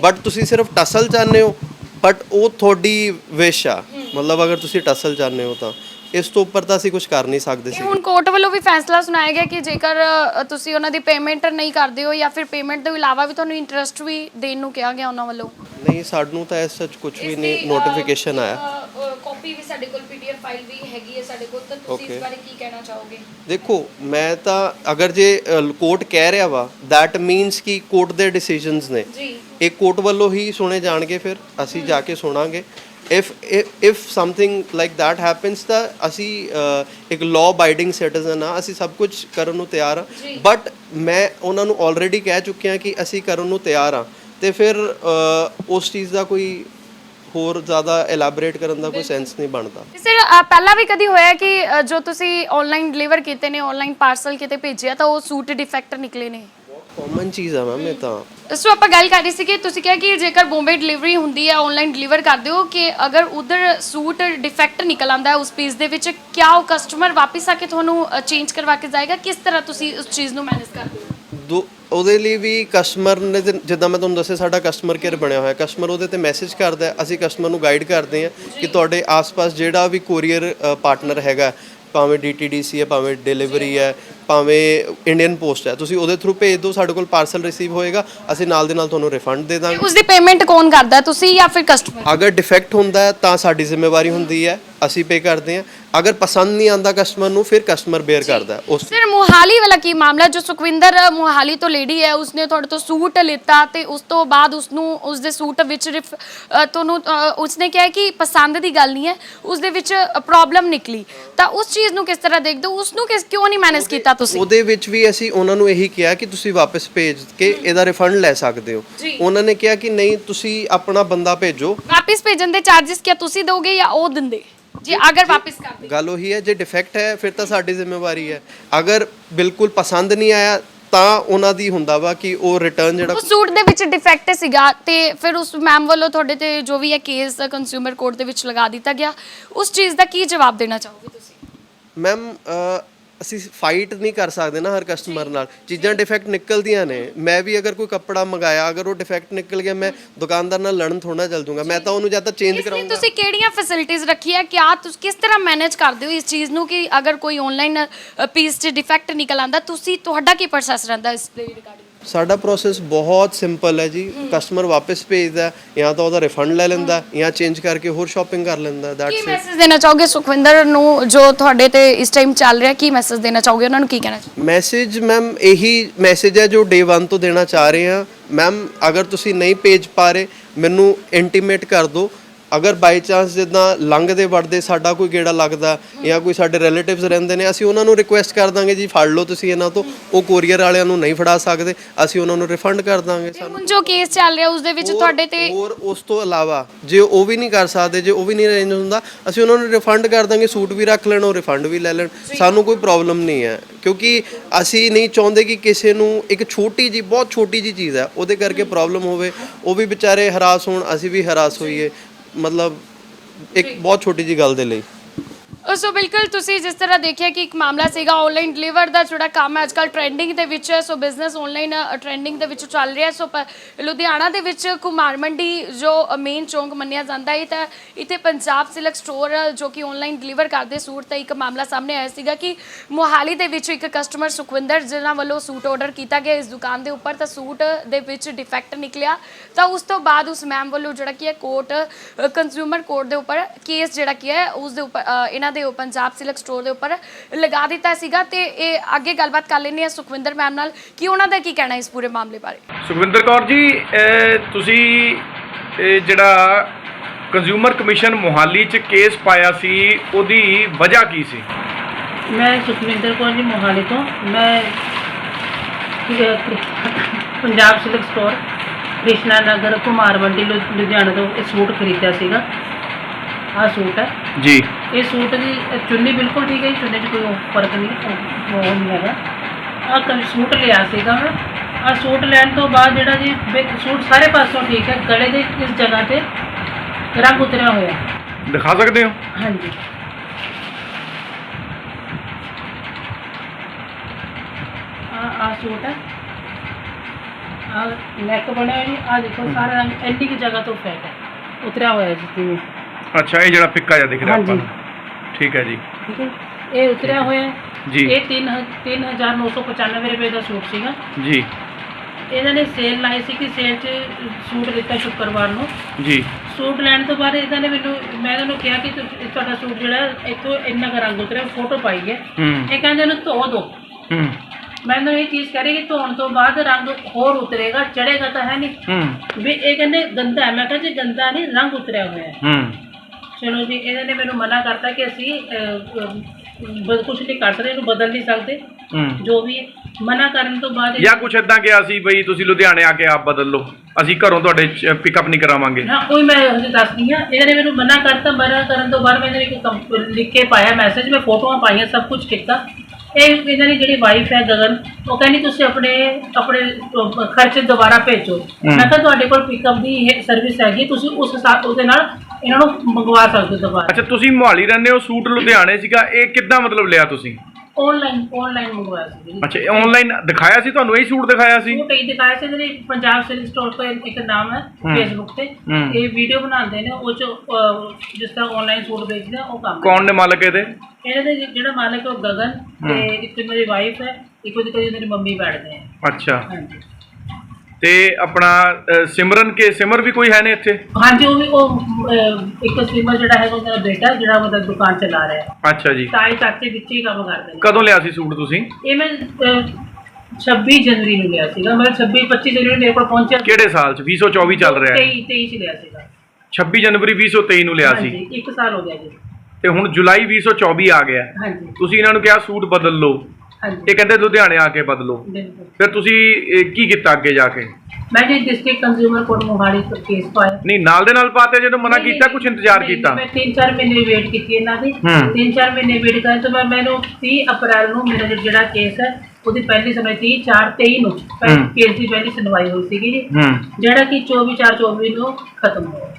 ਬਟ ਤੁਸੀਂ ਸਿਰਫ ਟਸਲ ਚਾਹੁੰਦੇ ਹੋ ਬਟ ਉਹ ਤੁਹਾਡੀ ਵਿਸ਼ ਆ। ਮਤਲਬ ਅਗਰ ਤੁਸੀਂ ਟਸਲ ਚਾਹੁੰਦੇ ਹੋ ਤਾਂ। ਇਸ ਤੋਂ ਉੱਪਰ ਤਾਂ ਅਸੀਂ ਕੁਝ ਕਰ ਨਹੀਂ ਸਕਦੇ ਸੀ। ਹੁਣ ਕੋਰਟ ਵੱਲੋਂ ਵੀ ਫੈਸਲਾ ਸੁਣਾਇਆ ਗਿਆ ਕਿ ਜੇਕਰ ਅ, ਤੁਸੀਂ ਉਹਨਾਂ ਦੀ ਪੇਮੈਂਟ ਨਹੀਂ ਕਰਦੇ ਹੋ ਜਾਂ ਫਿਰ ਪੇਮੈਂਟ ਤੋਂ ਇਲਾਵਾ ਵੀ ਤੁਹਾਨੂੰ ਇੰਟਰਸਟ ਵੀ ਦੇਣ ਨੂੰ ਕਿਹਾ ਗਿਆ ਉਹਨਾਂ ਵੱਲੋਂ? ਨਹੀਂ ਸਾਨੂੰ ਤਾਂ ਇਸ ਸੱਚ ਕੁਝ ਵੀ ਨਹੀਂ ਨੋਟੀਫਿਕੇਸ਼ਨ ਆਇਆ। ਕਾਪੀ ਵੀ ਸਾਡੇ ਕੋਲ ਪੀਡੀਐਫ ਫਾਈਲ ਵੀ ਹੈਗੀ ਹੈ ਸਾਡੇ ਕੋਲ ਤਾਂ ਤੁਸੀਂ ਇਸ ਬਾਰੇ ਕੀ ਕਹਿਣਾ ਚਾਹੋਗੇ? ਦੇਖੋ ਮੈਂ ਤਾਂ ਅਗਰ ਜੇ ਕੋਰਟ ਕਹਿ ਰਿਹਾ ਵਾ that means ਕਿ ਕੋਰਟ ਦੇ ਡਿਸੀਜਨਸ ਨੇ। ਜੀ। ਇਹ ਕੋਰਟ ਵੱਲੋਂ ਹੀ ਸੁਣੇ ਜਾਣਗੇ ਫਿਰ ਅਸੀਂ ਜਾ ਕੇ ਸੁਣਾਂਗੇ। If if something like that happens ਤਾਂ ਅਸੀਂ ਇੱਕ ਲਾਅ ਬਾਈਡਿੰਗ ਸਿਟੀਜ਼ਨ ਆ ਅਸੀਂ ਸਭ ਕੁਝ ਕਰਨ ਨੂੰ ਤਿਆਰ ਆ ਬਟ ਮੈਂ ਉਹਨਾਂ ਨੂੰ ਆਲਰੇਡੀ ਕਹਿ ਚੁੱਕਿਆ ਕਿ ਅਸੀਂ ਕਰਨ ਨੂੰ ਤਿਆਰ ਆ ਤੇ ਫਿਰ ਉਸ ਚੀਜ਼ ਦਾ ਕੋਈ ਹੋਰ ਜ਼ਿਆਦਾ ਐਲੈਬੋਰੇਟ ਕਰਨ ਦਾ ਕੋਈ ਸੈਂਸ ਨਹੀਂ ਬਣਦਾ। ਸਰ ਪਹਿਲਾਂ ਵੀ ਕਦੀ ਹੋਇਆ ਕਿ ਅ, ਜੋ ਤੁਸੀਂ ਆਨਲਾਈਨ ਡਿਲੀਵਰ ਕੀਤੇ ਨੇ ਆਨਲਾਈਨ ਪਾਰਸਲ ਕਿਤੇ ਭੇਜਿਆ ਤਾਂ ਉਹ ਸੂਟ ਡਿਫੈਕਟ ਨਿਕਲੇ ਨੇ? ਕਾਮਨ ਚੀਜ਼ ਆ ਮੈਮ ਇਹ ਤਾਂ। ਸੋ ਆਪਾਂ ਗੱਲ ਕਰ ਰਹੇ ਸੀ ਕਿ ਤੁਸੀਂ ਕਿਹਾ ਕਿ ਜੇਕਰ ਬੰਬੇ ਡਿਲੀਵਰੀ ਹੁੰਦੀ ਹੈ ਆਨਲਾਈਨ ਡਿਲੀਵਰ ਕਰਦੇ ਹੋ ਕਿ ਅਗਰ ਉਧਰ ਸੂਟ ਡਿਫੈਕਟ ਨਿਕਲ ਆਂਦਾ ਹੈ ਉਸ ਪੀਸ ਦੇ ਵਿੱਚ ਕਿਆ ਉਹ ਕਸਟਮਰ ਵਾਪਸ ਆ ਕੇ ਤੁਹਾਨੂੰ ਚੇਂਜ ਕਰਵਾ ਕੇ ਜਾਏਗਾ? ਕਿਸ ਤਰ੍ਹਾਂ ਤੁਸੀਂ ਉਸ ਚੀਜ਼ ਨੂੰ ਮੈਨੇਜ ਕਰਦੇ ਹੋ? ਦੋ ਉਹਦੇ ਲਈ ਵੀ ਕਸਟਮਰ ਨੇ ਜਿੱਦਾਂ ਮੈਂ ਤੁਹਾਨੂੰ ਦੱਸਿਆ ਸਾਡਾ ਕਸਟਮਰ ਕੇਅਰ ਬਣਿਆ ਹੋਇਆ। ਕਸਟਮਰ ਉਹਦੇ ਤੇ ਮੈਸੇਜ ਕਰਦਾ ਹੈ, ਅਸੀਂ ਕਸਟਮਰ ਨੂੰ ਗਾਈਡ ਕਰਦੇ ਹਾਂ ਕਿ ਤੁਹਾਡੇ ਆਸ-ਪਾਸ ਜਿਹੜਾ ਵੀ ਕੋਰੀਅਰ ਪਾਰਟਨਰ ਹੈਗਾ ਭਾਵੇਂ DTDC ਹੈ ਭਾਵੇਂ ਡਿਲੀਵਰੀ ਹੈ ਭਾਵੇਂ ਇੰਡੀਅਨ ਪੋਸਟ ਹੈ। ਤੁਸੀਂ ਉਹਦੇ ਥਰੂ ਭੇਜ ਦਿਓ ਸਾਡੇ ਕੋਲ ਪਾਰਸਲ ਰਿਸੀਵ ਹੋਏਗਾ। ਅਸੀਂ ਨਾਲ ਦੇ ਨਾਲ ਤੁਹਾਨੂੰ ਰਿਫੰਡ ਦੇ ਦਾਂਗੇ। ਉਸ ਦੀ ਪੇਮੈਂਟ ਕੌਣ ਕਰਦਾ ਹੈ ਤੁਸੀਂ ਜਾਂ ਫਿਰ ਕਸਟਮਰ ਅਗਰ ਡਿਫੈਕਟ ਹੁੰਦਾ ਹੈ ਤਾਂ ਸਾਡੀ ਜ਼ਿੰਮੇਵਾਰੀ ਹੁੰਦੀ ਹੈ। ਅਸੀਂ ਪੇ ਕਰਦੇ ਹਾਂ। ਅਗਰ ਪਸੰਦ ਨਹੀਂ ਆਂਦਾ ਕਸਟਮਰ ਨੂੰ ਫਿਰ ਕਸਟਮਰ ਬੇਅਰ ਕਰਦਾ ਉਸ ਸਰ ਮੋਹਾਲੀ ਵਾਲਾ ਕੀ ਮਾਮਲਾ? ਜੋ ਸੁਖਵਿੰਦਰ ਮੋਹਾਲੀ ਤੋਂ ਲੇਡੀ ਹੈ ਉਸਨੇ ਤੁਹਾਡੇ ਤੋਂ ਸੂਟ ਲਿੱਤਾ ਤੇ ਉਸ ਤੋਂ ਬਾਅਦ ਉਸਨੂੰ ਉਸ ਦੇ ਸੂਟ ਵਿੱਚ ਰਿਫ- ਅ, ਤੁਹਾਨੂੰ ਅ, ਉਸਨੇ ਕਿਹਾ ਕਿ ਪਸੰਦ ਦੀ ਗੱਲ ਨਹੀਂ ਹੈ ਉਸ ਦੇ ਵਿੱਚ ਪ੍ਰੋਬਲਮ ਨਿਕਲੀ। ਤਾਂ ਉਸ ਚੀਜ਼ ਨੂੰ ਕਿਸ ਤਰ੍ਹਾਂ ਦੇਖਦੇ ਹੋ? ਉਸ ਨੂੰ ਕਿਸ ਕਿਉਂ ਨਹੀਂ ਮੈਨੇਜ ਕੀਤਾ ਤੁਸੀਂ? ਉਹਦੇ ਵਿੱਚ ਵੀ ਅਸੀਂ ਉਹਨਾਂ ਨੂੰ ਇਹੀ ਕਿਹਾ ਕਿ ਤੁਸੀਂ ਵਾਪਸ ਭੇਜ ਕੇ ਇਹਦਾ ਰਿਫੰਡ ਲੈ ਸਕਦੇ ਹੋ। ਉਹਨਾਂ ਨੇ ਕਿਹਾ ਕਿ ਨਹੀਂ ਤੁਸੀਂ ਆਪਣਾ ਬੰਦਾ ਭੇਜੋ। ਵਾਪਿਸ ਭੇਜਣ ਦੇ ਚਾਰजेस ਕਿਆ ਤੁਸੀਂ ਦੋਗੇ ਜਾਂ ਉਹ ਦਿੰਦੇ? ਜੀ ਅਗਰ ਵਾਪਿਸ ਕਰ ਦੇ। ਗੱਲ ਉਹੀ ਹੈ ਜੇ ਡਿਫੈਕਟ ਹੈ ਫਿਰ ਤਾਂ ਸਾਡੀ ਜ਼ਿੰਮੇਵਾਰੀ ਹੈ। ਅਗਰ ਬਿਲਕੁਲ ਪਸੰਦ ਨਹੀਂ ਆਇਆ ਤਾਂ ਉਹਨਾਂ ਦੀ ਹੁੰਦਾ ਵਾ ਕਿ ਉਹ ਰਿਟਰਨ ਜਿਹੜਾ ਉਹ ਸੂਟ ਦੇ ਵਿੱਚ ਡਿਫੈਕਟ ਸੀਗਾ ਤੇ ਫਿਰ ਉਸ ਮੈਮ ਵੱਲੋਂ ਤੁਹਾਡੇ ਤੇ ਜੋ ਵੀ ਹੈ ਕੇਸ ਕੰਜ਼ਿਊਮਰ ਕੋਰਟ ਦੇ ਵਿੱਚ ਲਗਾ ਦਿੱਤਾ ਗਿਆ। ਉਸ ਚੀਜ਼ ਦਾ ਕੀ ਜਵਾਬ ਦੇਣਾ ਚਾਹੋਗੇ ਤੁਸੀਂ? ਮੈਮ ਅਸੀਂ ਫਾਈਟ ਨਹੀਂ ਕਰ ਸਕਦੇ ਨਾ ਹਰ ਕਸਟਮਰ ਨਾਲ। ਚੀਜ਼ਾਂ ਡਿਫੈਕਟ ਨਿਕਲਦੀਆਂ ਨੇ। ਮੈਂ ਵੀ ਅਗਰ ਕੋਈ ਕੱਪੜਾ ਮੰਗਾਇਆ ਅਗਰ ਉਹ ਡਿਫੈਕਟ ਨਿਕਲ ਗਿਆ ਮੈਂ ਦੁਕਾਨਦਾਰ ਨਾਲ ਲੜਨ ਥੋੜਾ ਚੱਲ ਜਾਊਂਗਾ ਮੈਂ ਤਾਂ ਉਹਨੂੰ ਜਾਂ ਤਾਂ ਚੇਂਜ ਇਸ ਲਈ ਕਰਾਉਂਗਾ ਤੁਸੀਂ ਕਿਹੜੀਆਂ ਫੈਸਿਲਿਟੀਆਂ ਰੱਖੀਆਂ? ਕਿਆ ਤੁਸੀਂ ਕਿਸ ਤਰ੍ਹਾਂ ਮੈਨੇਜ ਕਰਦੇ ਹੋ ਇਸ ਚੀਜ਼ ਨੂੰ ਕਿ ਅਗਰ ਕੋਈ ਆਨਲਾਈਨ ਪੀਸ 'ਚ ਡਿਫੈਕਟ ਨਿਕਲ ਆਂਦਾ ਤੁਸੀਂ ਤੁਹਾਡਾ ਕੀ ਪ੍ਰੋਸੈਸ ਰਹਿੰਦਾ ਇਸ ਦੇ ਰਿਗਾਰਡਿੰਗ ਸਾਡਾ ਪ੍ਰੋਸੈਸ ਬਹੁਤ ਸਿੰਪਲ ਹੈ ਜੀ। ਕਸਟਮਰ ਵਾਪਸ ਭੇਜਦਾ ਜਾਂ ਤਾਂ ਉਹਦਾ ਰਿਫੰਡ ਲੈ ਲੈਂਦਾ ਜਾਂ ਚੇਂਜ ਕਰਕੇ ਹੋਰ ਸ਼ਾਪਿੰਗ ਕਰ ਲੈਂਦਾ ਕੀ ਦੈਟਸ ਇਟ ਮੈਸੇਜ ਦੇਣਾ ਚਾਹੋਗੇ ਸੁਖਵਿੰਦਰ ਨੂੰ ਜੋ ਤੁਹਾਡੇ ਤੇ ਇਸ ਟਾਈਮ ਚੱਲ ਰਿਹਾ ਕੀ ਮੈਸੇਜ ਦੇਣਾ ਚਾਹੋਗੇ? ਉਹਨਾਂ ਨੂੰ ਕੀ ਕਹਿਣਾ ਮੈਸੇਜ ਮੈਮ ਇਹੀ ਮੈਸੇਜ ਹੈ ਜੋ ਡੇ 1 ਤੋਂ ਦੇਣਾ ਚਾਹ ਰਹੇ ਹਾਂ। ਮੈਮ ਅਗਰ ਤੁਸੀਂ ਨਹੀਂ ਭੇਜ ਪਾ ਰਹੇ ਮੈਨੂੰ ਇੰਟੀਮੇਟ ਕਰ ਦਿਓ। ਅਗਰ ਬਾਈ ਚਾਂਸ ਜਿੱਦਾਂ ਲੰਘਦੇ ਵੜਦੇ ਸਾਡਾ ਕੋਈ ਗੇੜਾ ਲੱਗਦਾ ਜਾਂ ਕੋਈ ਸਾਡੇ ਰਿਲੇਟਿਵਸ ਰਹਿੰਦੇ ਨੇ ਅਸੀਂ ਉਹਨਾਂ ਨੂੰ ਰਿਕੁਐਸਟ ਕਰ ਦਾਂਗੇ ਜੀ ਫੜ ਲਓ ਤੁਸੀਂ ਇਹਨਾਂ ਤੋਂ ਉਹ ਕੋਰੀਅਰ ਵਾਲਿਆਂ ਨੂੰ ਨਹੀਂ ਫੜਾ ਸਕਦੇ ਅਸੀਂ ਉਹਨਾਂ ਨੂੰ ਰਿਫੰਡ ਕਰ ਦਾਂਗੇ ਤੇ ਹੁਣ ਜੋ ਕੇਸ ਚੱਲ ਰਿਹਾ ਉਸ ਦੇ ਵਿੱਚ ਹੋਰ- ਤੁਹਾਡੇ ਤੇ ਹੋਰ ਉਸ ਤੋਂ ਇਲਾਵਾ ਜੇ ਉਹ ਵੀ ਨਹੀਂ ਕਰ ਸਕਦੇ ਜੇ ਉਹ ਵੀ ਨਹੀਂ ਅਰੇਂਜ ਹੁੰਦਾ ਅਸੀਂ ਉਹਨਾਂ ਨੂੰ ਰਿਫੰਡ ਕਰ ਦਾਂਗੇ ਸੂਟ ਵੀ ਰੱਖ ਲੈਣ ਉਹ ਰਿਫੰਡ ਵੀ ਲੈ ਲੈਣ। ਸਾਨੂੰ ਕੋਈ ਪ੍ਰੋਬਲਮ ਨਹੀਂ ਹੈ ਕਿਉਂਕਿ ਅਸੀਂ ਨਹੀਂ ਚਾਹੁੰਦੇ ਕਿ ਕਿਸੇ ਨੂੰ ਇੱਕ ਛੋਟੀ ਜੀ ਬਹੁਤ ਛੋਟੀ ਜੀ ਚੀਜ਼ ਹੈ ਉਹਦੇ ਕਰਕੇ ਪ੍ਰੋਬਲਮ ਹੋਵੇ ਉਹ ਵੀ ਵਿਚਾਰੇ ਹਰਾਸ ਹੋਣ ਅਸੀਂ ਵੀ ਹਰਾਸ ਹੋਈਏ। ਮਤਲਬ ਇੱਕ ਬਹੁਤ ਛੋਟੀ ਜੀ ਗੱਲ ਦੇ ਲਈ। ਅ, ਸੋ ਬਿਲਕੁਲ ਤੁਸੀਂ ਜਿਸ ਤਰ੍ਹਾਂ ਦੇਖਿਆ ਕਿ ਇੱਕ ਮਾਮਲਾ ਸੀਗਾ ਆਨਲਾਈਨ ਡਿਲੀਵਰ ਦਾ ਜਿਹੜਾ ਕੰਮ ਅੱਜ ਅੱਜਕੱਲ ਟ੍ਰੈਂਡਿੰਗ ਦੇ ਵਿੱਚ ਹੈ ਸੋ ਬਿਜ਼ਨਸ ਆਨਲਾਈਨ ਟ੍ਰੈਂਡਿੰਗ ਦੇ ਵਿੱਚ ਚੱਲ ਰਿਹਾ ਸੋ ਪ- ਲੁਧਿਆਣਾ ਦੇ ਵਿੱਚ ਕੁਮਾਰ ਮੰਡੀ ਜੋ ਮੇਨ ਚੌਂਕ ਮੰਨਿਆ ਜਾਂਦਾ ਹੈ ਤਾਂ ਇੱਥੇ ਪੰਜਾਬ ਸਿਲਕ ਸਟੋਰ ਜੋ ਕਿ ਆਨਲਾਈਨ ਡਿਲੀਵਰ ਕਰਦੇ ਸੂਟ ਤਾਂ ਇੱਕ ਮਾਮਲਾ ਸਾਹਮਣੇ ਆਇਆ ਸੀਗਾ ਕਿ ਮੋਹਾਲੀ ਦੇ ਵਿੱਚ ਇੱਕ ਕਸਟਮਰ ਸੁਖਵਿੰਦਰ ਜਿਨ੍ਹਾਂ ਵੱਲੋਂ ਸੂਟ ਆਰਡਰ ਕੀਤਾ ਗਿਆ ਇਸ ਦੁਕਾਨ ਦੇ ਉੱਪਰ ਤਾਂ ਸੂਟ ਦੇ ਵਿੱਚ ਡਿਫੈਕਟ ਨਿਕਲਿਆ। ਤਾਂ ਉਸ ਤੋਂ ਬਾਅਦ ਉਸ ਮੈਮ ਵੱਲੋਂ ਜਿਹੜਾ ਕੀ ਹੈ ਕੋਰਟ ਕੰਜ਼ਿਊਮਰ ਕੋਰਟ ਦੇ ਉੱਪਰ ਕੇਸ ਜਿਹੜਾ ਕੀ ਹੈ ਉਸ ਦੇ ਉੱਪਰ ਅ, ਇਹਨਾਂ ਦੇ ਉਹ ਪੰਜਾਬ ਸਿਲਕ ਸਟੋਰ ਦੇ ਉੱਪਰ ਲਗਾ ਦਿੱਤਾ ਸੀਗਾ ਤੇ ਇਹ ਅੱਗੇ ਗੱਲਬਾਤ ਕਰ ਲੈਂਦੇ ਹਾਂ ਸੁਖਵਿੰਦਰ ਮੈਮ ਨਾਲ ਕਿ ਉਹਨਾਂ ਦਾ ਕੀ ਕਹਿਣਾ ਇਸ ਪੂਰੇ ਮਾਮਲੇ ਬਾਰੇ? ਸੁਖਵਿੰਦਰ ਕੌਰ ਜੀ ਤੁਸੀਂ ਇਹ ਜਿਹੜਾ ਕੰਜ਼ਿਊਮਰ ਕਮਿਸ਼ਨ ਮੋਹਾਲੀ 'ਚ ਕੇਸ ਪਾਇਆ ਸੀ ਉਹਦੀ ਵਜ੍ਹਾ ਕੀ ਸੀ? ਮੈਂ ਸੁਖਵਿੰਦਰ ਕੌਰ ਜੀ ਮੋਹਾਲੀ ਤੋਂ। ਮੈਂ ਪੰਜਾਬ ਸਿਲਕ ਸਟੋਰ ਕ੍ਰਿਸ਼ਨਾ ਨਗਰ ਕੁਮਾਰ ਮੰਡੀ ਲੁਧਿਆਣਾ ਤੋਂ ਇਹ ਸੂਟ ਖਰੀਦਿਆ ਸੀਗਾ। ਆਹ ਸੂਟ ਹੈ। ਜੀ। ਇਹ ਸੂਟ ਦੀ ਚੁੰਨੀ ਬਿਲਕੁਲ ਠੀਕ ਹੈ ਜੀ, ਚੁੰਨੀ 'ਚ ਕੋਈ ਉਹ ਫ਼ਰਕ ਨਹੀਂ ਉਹ ਉਹ ਨਹੀਂ ਹੈਗਾ। ਆਹ ਕ ਸੂਟ ਲਿਆ ਸੀਗਾ ਮੈਂ। ਆਹ ਸੂਟ ਲੈਣ ਤੋਂ ਬਾਅਦ ਜਿਹੜਾ ਜੀ ਬੇ- ਸੂਟ ਸਾਰੇ ਪਾਸੋਂ ਠੀਕ ਹੈ ਗਲੇ ਦੇ ਇਸ ਜਗ੍ਹਾ ਤੇ ਰੰਗ ਉਤਰਿਆ ਹੋਇਆ। ਦਿਖਾ ਸਕਦੇ ਹੋ? ਹਾਂਜੀ। ਆ ਆ ਸੂਟ ਹੈ। ਆ ਨੈਕ ਬਣਿਆ ਹੋਇਆ ਜੀ ਆ ਦੇਖੋ ਸਾਰਾ ਰੰਗ ਐਂਡੀ ਕੀ ਜਗ੍ਹਾ ਤੋਂ ਫੈਟ ਹੈ। ਉਤਰਿਆ ਹੋਇਆ ਜੀ ਜਿਵੇਂ। ਅੱਛਾ ਇਹ ਜਿਹੜਾ ਫਿੱਕਾ ਜਿਹਾ ਦਿਖ ਰਿਹਾ ਆਪਾਂ। ਨੂੰ। ਠੀਕ ਹੈ ਜੀ। ਠੀਕ ਹੈ। ਇਹ ਉਤਰਿਆ ਹੋਇਆ ਹੈ। ਜੀ। ਇਹ 3 3995 ਰੁਪਏ ਦਾ ਸੂਟ ਸੀਗਾ। ਜੀ। ਇਹਨਾਂ ਨੇ ਸੇਲ ਲਾਈ ਸੀ ਕਿ ਸੇਲ 'ਚ ਸੂਟ ਦਿੱਤਾ ਸ਼ੁੱਕਰਵਾਰ ਨੂੰ। ਜੀ। ਸੂਟ ਲੈਣ ਤੋਂ ਬਾਅਦ ਇਹਨਾਂ ਨੇ ਮੈਨੂੰ ਮੈਂ ਇਹਨਾਂ ਨੂੰ ਕਿਹਾ ਕਿ ਤੁ- ਤੁਹਾਡਾ ਸੂਟ ਜਿਹੜਾ ਇੱਥੋਂ ਇੰਨਾ ਕੁ ਰੰਗ ਉਤਰਿਆ ਫੋਟੋ ਪਾਈ ਹੈ। ਹੂੰ। ਇਹ ਕਹਿੰਦੇ ਇਹਨੂੰ ਧੋ ਹੂੰ। ਮੈਂ ਨੂੰ ਇਹ ਚੀਜ਼ ਕਹਿ ਰਹੀ ਕਿ ਧੋਣ ਤੋਂ ਬਾਅਦ ਰੰਗ ਹੋਰ ਉਤਰੇਗਾ ਚੜੇਗਾ ਤਾਂ ਹੈ ਨਹੀਂ ਹੂੰ। ਵੀ ਇਹ ਕਹਿੰਦੇ ਗੰਦਾ ਹੈ। ਮੈਂ ਕਿਹਾ ਜੀ ਗੰਦਾ ਨਹੀਂ ਰੰਗ ਉਤਰਿਆ ਹੋਇਆ ਹੈ। ਹੂੰ। ਚਲੋ ਜੀ ਇਹਨਾਂ ਨੇ ਮੈਨੂੰ ਮਨਾ ਕਰਤਾ ਕਿ ਅਸੀਂ ਕੁਝ ਨਹੀਂ ਕਰ ਸਕਦੇ ਇਹਨੂੰ ਬਦਲ ਨਹੀਂ ਸਕਦੇ। ਹੂੰ। ਜੋ ਵੀ ਹੈ। ਮਨਾ ਕਰਨ ਤੋਂ ਬਾਅਦ ਇਹ- ਜਾਂ ਕੁਛ ਇਦਾਂ ਕਿਹਾ ਸੀ ਬਈ ਤੁਸੀਂ ਲੁਧਿਆਣੇ ਆ ਕੇ ਆਪ ਬਦਲ ਲਓ। ਅਸੀਂ ਘਰੋਂ ਤੁਹਾਡੇ ਪਿਕਅਪ ਨਹੀਂ ਕਰਾਵਾਂਗੇ। ਹਾਂ ਕੋਈ ਮੈਂ ਹਜੇ ਦੱਸਦੀ ਹਾਂ ਇਹਨਾਂ ਨੇ ਮੈਨੂੰ ਮਨਾ ਕਰਤਾ ਮਨਾ ਕਰਨ ਤੋਂ ਬਾਅਦ ਮੈਂ ਇਹਨਾਂ ਨੇ ਇੱਕ ਕੰਪ- ਲਿਖ ਕੇ ਪਾਇਆ ਮੈਸੇਜ ਮੈਂ ਫੋਟੋਆਂ ਪਾਈਆਂ ਸਭ ਕੁਝ ਕੀਤਾ। ਇਹ ਇਹਨਾਂ ਦੀ ਜਿਹੜੀ ਵਾਈਫ ਹੈ ਗਗਨ ਉਹ ਕਹਿੰਦੀ ਤੁਸੀਂ ਆਪਣੇ ਆਪਣੇ ਅਹ, ਖਰਚੇ ਦੁਬਾਰਾ ਭੇਜੋ। ਮੈਂ ਕਿਹਾ ਤੁਹਾਡੇ ਕੋਲ ਪਿਕਅਪ ਦੀ ਸਰਵਿਸ ਹੈਗੀ ਤੁਸੀਂ ਉਸ ਹਿਸਾਬ ਉਹਦੇ ਨਾਲ ਇਹਨਾਂ ਨੂੰ ਮੰਗਵਾ ਸਕਦੇ ਹੋ ਦੁਬਾਰਾ। ਅੱਛਾ ਤੁਸੀਂ ਮੋਹਾਲੀ ਰਹਿੰਦੇ ਹੋ ਸੂਟ ਲੁਧਿਆਣੇ ਸੀਗਾ ਇਹ ਕਿੱਦਾਂ ਮਤਲਬ ਲਿਆ ਤੁਸੀਂ? ਆਨਲਾਈਨ ਆਨਲਾਈਨ ਮੰਗਵਾਇਆ ਸੀ ਜੀ। ਅੱਛਾ ਆਨਲਾਈਨ ਦਿਖਾਇਆ ਸੀ ਤੁਹਾਨੂੰ ਇਹ ਸੂਟ ਦਿਖਾਇਆ ਸੀ? ਸੂਟ ਇਹ ਦਿਖਾਇਆ ਸੀ ਜਿਹੜੇ ਪੰਜਾਬ ਸਿਲਕ ਸਟੋਰ ਤੋਂ ਇੱਕ ਨਾਮ ਹੈ ਹਮ। ਫੇਸਬੁੱਕ ਤੇ। ਹਮ। ਇਹ ਵੀਡੀਓ ਬਣਾਉਂਦੇ ਨੇ ਉਹ ਚ ਅਹ, ਜਿਸ ਤਰ੍ਹਾਂ ਆਨਲਾਈਨ ਸੂਟ ਵੇਚਦੇ ਆ ਉਹ ਕੰਮ ਕੌਣ ਨੇ ਮਾਲਕ ਇਹਦੇ? ਇਹਨਾਂ ਦੇ ਜਿਹੜਾ ਮਾਲਕ ਹੈ ਉਹ ਗਗਨ ਤੇ ਇੱਕ ਮੇਰੀ ਵਾਈਫ ਹੈ ਇੱਕ ਉਹਦੀ ਕਦੀ ਮੇਰੀ ਮੰਮੀ ਬੈਠਦੇ ਆ ਅੱਛਾ। ਹਾਂਜੀ। ਤੇ ਆਪਣਾ ਅ, ਸਿਮਰਨ ਕੇ ਸਿਮਰ ਵੀ ਕੋਈ ਹੈ ਨੇ ਇੱਥੇ? ਹਾਂਜੀ ਉਹ ਵੀ ਉਹ ਅਹ, ਇੱਕ ਸਟ੍ਰੀਮਰ ਜਿਹੜਾ ਹੈ ਉਹਦਾ ਬੇਟਾ ਜਿਹੜਾ ਮਤਲਬ ਦੁਕਾਨ ਚਲਾ ਰਿਹਾ ਹੈ। ਅੱਛਾ ਜੀ। ਤਾਏ ਚਾਚੇ ਵਿੱਚ ਹੀ ਕੰਮ ਕਰਦੇ ਨੇ। ਕਦੋਂ ਲਿਆ ਸੀ ਸੂਟ ਤੁਸੀਂ? ਇਹ ਮੈਂ ਅਹ, 26 ਜਨਵਰੀ ਨੂੰ ਲਿਆ ਸੀਗਾ। ਮੈਂ 26 25 ਜਨਵਰੀ ਮੇਰੇ ਕੋਲ ਪਹੁੰਚਿਆ ਕਿਹੜੇ ਸਾਲ ਚ? 2024 ਚੱਲ ਰਿਹਾ ਹੈ। 23 23 ਚ ਲਿਆ ਸੀਗਾ। 26 ਜਨਵਰੀ 2023 ਨੂੰ ਲਿਆ ਸੀ। ਹਾਂਜੀ ਇੱਕ ਸਾਲ ਹੋ ਗਿਆ ਜੀ। ਤੇ ਹੁਣ ਜੁਲਾਈ 2024 ਆ ਗਿਆ ਹਾਂਜੀ। ਤੁਸੀਂ ਇਹਨਾਂ ਨੂੰ ਕਿਹਾ ਸੂਟ ਬਦਲ ਲਓ। ਹਾਂਜੀ। ਇਹ ਕਹਿੰਦੇ ਲੁਧਿਆਣੇ ਆ ਕੇ ਬਦਲੋ। ਬਿਲਕੁਲ। ਫਿਰ ਤੁਸੀਂ ਇਹ ਕੀ ਕੀਤਾ ਅੱਗੇ ਜਾ ਕੇ? ਮੈਂ ਜੀ ਡਿਸਟ੍ਰਿਕਟ ਕੰਜ਼ਿਊਮਰ ਕੋਰਟ ਮੋਹਾਲੀ ਤੋਂ ਕੇਸ ਪਾਇਆ। ਨਹੀਂ ਨਾਲ ਦੇ ਨਾਲ ਪਾਤੇ ਜਦੋਂ ਮਨਾ ਕੀਤਾ ਕੁਝ ਇੰਤਜ਼ਾਰ ਨਹੀਂ, ਕੀਤਾ? ਮੈਂ 3-4 ਮਹੀਨੇ ਵੇਟ ਕੀਤੀ ਇਹਨਾਂ ਦੀ। ਹੂੰ। 3-4 ਮਹੀਨੇ ਵੇਟ ਕਰਨ ਤੋਂ ਬਾਅਦ ਮੈਨੂੰ 30 ਅਪ੍ਰੈਲ ਨੂੰ ਮੇਰਾ ਜਿਹੜਾ- ਜਿਹੜਾ ਕੇਸ ਹੈ ਉਹਦੀ ਪਹਿਲੀ ਸੁਣਵਾਈ 30 4 23 ਨੂੰ ਹੂੰ। ਕੇਸ ਦੀ ਪਹਿਲੀ ਸੁਣਵਾਈ ਹੋਈ ਸੀਗੀ ਜੀ। ਹੂੰ। ਜਿਹੜਾ ਕਿ 24 4 24 ਨੂੰ ਖਤਮ ਹੋਇਆ।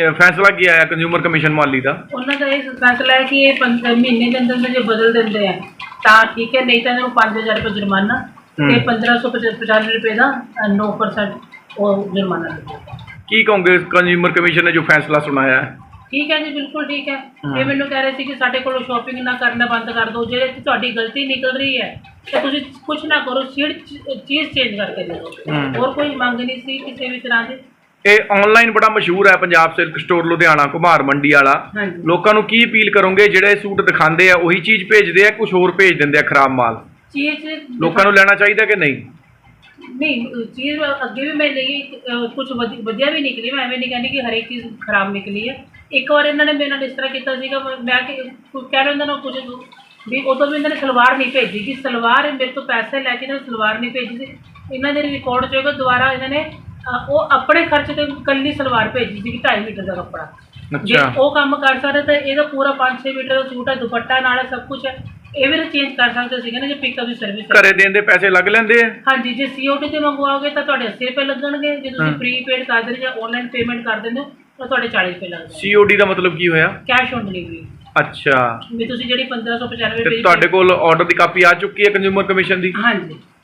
ਇਹ ਫੈਸਲਾ ਕੀ ਆਇਆ ਕੰਜ਼ਿਊਮਰ ਕਮਿਸ਼ਨ ਮਾਲੀ ਦਾ? ਉਹਨਾਂ ਦਾ ਇਹ ਫੈਸਲਾ ਹੈ ਕਿ ਇਹ ਪੰਜ- ਮਹੀਨੇ ਦੇ ਅੰਦਰ ਅੰਦਰ ਜੇ ਬਦਲ ਦਿੰਦੇ ਆ ਤਾਂ ਠੀਕ ਹੈ ਨਹੀਂ ਤਾਂ ਇਹਨਾਂ ਨੂੰ 5000 ਰੁਪਏ ਜੁਰਮਾਨਾ। ਤੇ 1595 ਰੁਪਏ ਦਾ ਅ, 9% ਉਹ ਜੁਰਮਾਨਾ ਲੱਗੇਗਾ ਕੀ ਕਹੋਗੇ ਕੰਜ਼ਿਊਮਰ ਕਮਿਸ਼ਨ ਨੇ ਜੋ ਫੈਸਲਾ ਸੁਣਾਇਆ ਹੈ ਠੀਕ ਹੈ ਜੀ ਬਿਲਕੁਲ ਠੀਕ ਹੈ। ਇਹ ਮੈਨੂੰ ਕਹਿ ਰਹੇ ਸੀ ਕਿ ਸਾਡੇ ਕੋਲੋਂ ਸ਼ਾਪਿੰਗ ਨਾ ਕਰਨਾ ਬੰਦ ਕਰ ਦਿਓ ਜੇ ਤੁਹਾਡੀ ਗਲਤੀ ਨਿਕਲ ਰਹੀ ਹੈ ਤੇ ਤੁਸੀਂ ਕੁਝ ਨਾ ਕਰੋ ਸੀਟ ਚੀਜ਼ ਚੇਂਜ ਕਰਕੇ ਦੇ ਦਿਓ ਹੂੰ। ਹੋਰ ਕੋਈ ਮੰਗ ਨਹੀਂ ਸੀ ਕਿਸੇ ਵੀ ਤਰ੍ਹਾਂ ਦੀ ਇਹ ਆਨਲਾਈਨ ਬੜਾ ਮਸ਼ਹੂਰ ਹੈ ਪੰਜਾਬ ਸਿਲਕ ਸਟੋਰ ਲੁਧਿਆਣਾ ਕੁਮਾਰ ਮੰਡੀ ਵਾਲਾ। ਲੋਕਾਂ ਨੂੰ ਕੀ ਅਪੀਲ ਕਰੋਗੇ? ਜਿਹੜੇ ਸੂਟ ਦਿਖਾਉਂਦੇ ਆ ਉਹੀ ਚੀਜ਼ ਭੇਜਦੇ ਆ ਕੁਝ ਹੋਰ ਭੇਜ ਦਿੰਦੇ ਆ ਖਰਾਬ ਮਾਲ? ਚੀਜ਼ ਲੋਕਾਂ ਨੂੰ ਲੈਣਾ ਚਾਹੀਦਾ ਕਿ ਨਹੀਂ? ਨਹੀਂ ਚੀਜ਼ ਅੱਗੇ ਵੀ ਮੈਂ ਲਈ ਕੁਝ ਵਧੀਆ ਵੀ ਨਿਕਲੀ ਮੈਂ ਐਵੇਂ ਨਹੀਂ ਕਹਿੰਦੀ ਕਿ ਹਰੇਕ ਚੀਜ਼ ਖਰਾਬ ਨਿਕਲੀ ਹੈ ਇੱਕ ਵਾਰ ਇਹਨਾਂ ਨੇ ਮੇਰੇ ਨਾਲ ਇਸ ਤਰ੍ਹਾਂ ਕੀਤਾ ਸੀਗਾ ਮੈਂ ਕਹਿ ਰਹੇ ਉਹਨਾਂ ਨੂੰ ਕੁਝ ਵੀ ਉਦੋਂ ਵੀ ਇਹਨਾਂ ਨੇ ਸਲਵਾਰ ਨਹੀਂ ਭੇਜੀ ਕਿ ਸਲਵਾਰ ਮੇਰੇ ਤੋਂ ਪੈਸੇ ਲੈ ਕੇ ਇਹਨਾਂ ਸਲਵਾਰ ਨਹੀਂ ਭੇਜੀ ਸੀ। ਇਹਨਾਂ ਦੇ ਰਿਕਾਰਡ 'ਚ ਹੋਏਗਾ ਦੁਬਾਰਾ ਇਹਨਾਂ ਨੇ ਅ, ਉਹ ਆਪਣੇ ਖਰਚ ਤੇ ਕੱਲੀ ਸਲਵਾਰ ਭੇਜੀ ਸੀ 2.5 ਮੀਟਰ ਦਾ ਕੱਪੜਾ। ਜੇ ਅੱਛਾ। ਉਹ ਕੰਮ ਕਰ ਸਕਦੇ ਤਾਂ ਇਹਦਾ ਪੂਰਾ 5-6 ਮੀਟਰ ਦਾ ਸੂਟ ਹੈ ਦੁਪੱਟਾ ਨਾਲ ਹੈ ਸਭ ਕੁਝ ਹੈ। ਇਹ ਵੀ ਚੇਂਜ ਕਰ ਸਕਦੇ ਸੀਗੇ ਨਾ ਜੇ ਪਿਕਅਪ ਦੀ ਸਰਵਿਸ ਘਰੇ ਦੇਣ ਦੇ ਪੈਸੇ ਲੱਗ ਲੈਂਦੇ ਆ? ਹਾਂਜੀ ਜੇ ਸੀਓਟੀ ਤੇ ਮੰਗਵਾਓਗੇ ਤਾਂ ਤੁਹਾਡੇ 80 ਰੁਪਏ ਲੱਗਣਗੇ ਜੇ ਤੁਸੀਂ ਹਾਂ। ਪ੍ਰੀਪੇਡ ਕਰ ਦਿੰਦੇ ਜਾਂ ਆਨਲਾਈਨ ਪੇਮੈਂਟ ਕਰ ਦਿੰਦੇ ਹੋ ਤਾਂ ਤੁਹਾਡੇ 40 ਰੁਪਏ ਲੱਗਣਗੇ ਸੀਓਡੀ ਦਾ ਮਤਲਬ ਕੀ ਹੋਇਆ? ਕੈਸ਼ ਔਨ ਡਿਲੀਵਰੀ ਅੱਛਾ। ਵੀ ਤੁਸੀਂ ਜਿਹੜੀ 1595 ਤੇ ਰੁਪਏ ਤੁਹਾਡੇ ਕੋਲ ਆਰਡਰ ਦੀ ਕਾਪੀ ਆ ਚੁੱਕੀ ਹੈ ਕੰਜ਼ਿਊਮਰ ਕਮਿਸ਼ਨ ਦੀ? ਹਾਂਜੀ।